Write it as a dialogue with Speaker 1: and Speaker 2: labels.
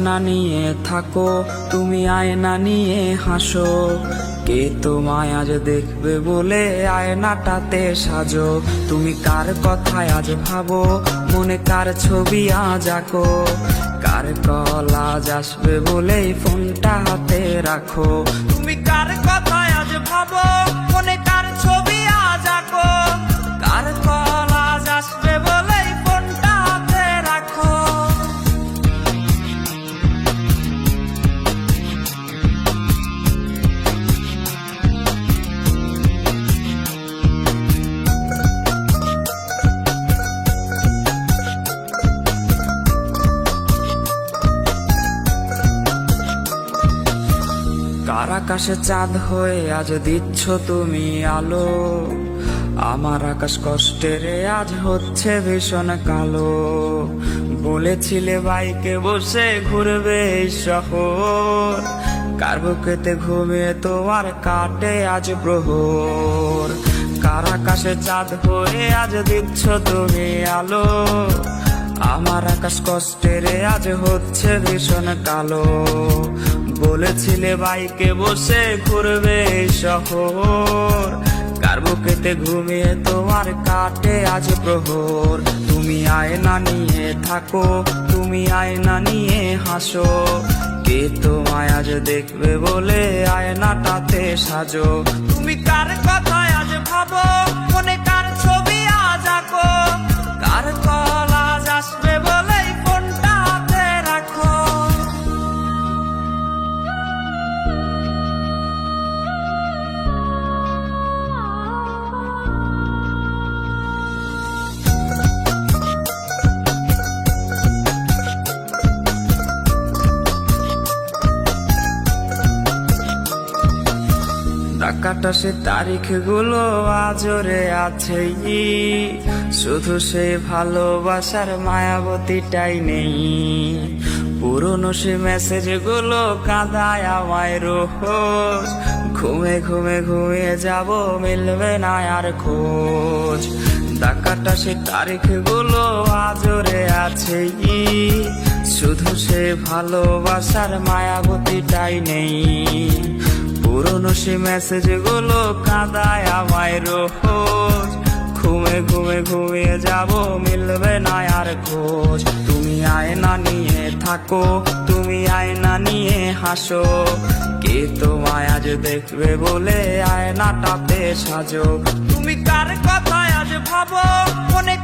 Speaker 1: আয়না নিয়ে থাকো, তুমি আয়না নিয়ে হাসো। কে তোমায় আজ দেখবে বলে আয়নাটাতে সাজো? তুমি কার কথায় আজ ভাবো? মনে কার ছবি আজ আঁকো? কার কল আজ আসবে বলেই ফোনটা হাতে রাখো? তুমি কার কথায় আজ ভাবো? মনে আকাশে চাঁদ হয়ে আজ দিচ্ছ তুমি আলো। আমার আকাশ কষ্টের, আজ হচ্ছে ভীষণ কালো। বলেছিলে বাইকে বসে ঘুরবে শহর। কার বুকেতে ঘুমিয়ে তোমার কাটে আজ প্রহর। কার আকাশে চাঁদ হয়ে আজ দিচ্ছ তুমি আলো। আমার আকাশ কষ্টের, আজ হচ্ছে ভীষণ কালো। বলেছিলে বাইকে বসে ঘুরবে শহর। কার বুকেতে ঘুমিয়ে তোমার কাটে আজ প্রহর? তুমি আয়না নিয়ে থাকো, তুমি আয়না নিয়ে হাসো। কে তোমায় আজ দেখবে বলে আয়নাটাতে সাজো? তুমি কার কথায় আজ ভাবো? মনে ডাকাটা সে তারিখগুলো আজরে আছে শুধু সে ভালোবাসার মায়াবতীটাই নেই। পুরনো সে মেসেজগুলো কাঁদায় আমায় রোজ। ঘুমে ঘুমে ঘুমিয়ে যাব, মিলবে না আর খোঁজ। টাকাটা সে তারিখগুলো আজরে আছে শুধু সে ভালোবাসার মায়াবতীটাই নেই। পুরনো সে মেসেজগুলো কাঁদায় আমায় রোজ। ঘুমে ঘুমে ঘুমিয়ে যাব, মিলবে না আর খোঁজ। তুমি আয়না নিয়ে থাকো, তুমি আয়না নিয়ে হাসো। কে তোমায় আজ দেখবে বলে আয়নাটাতে সাজো। তুমি কার কথায় আজ ভাবো? মনে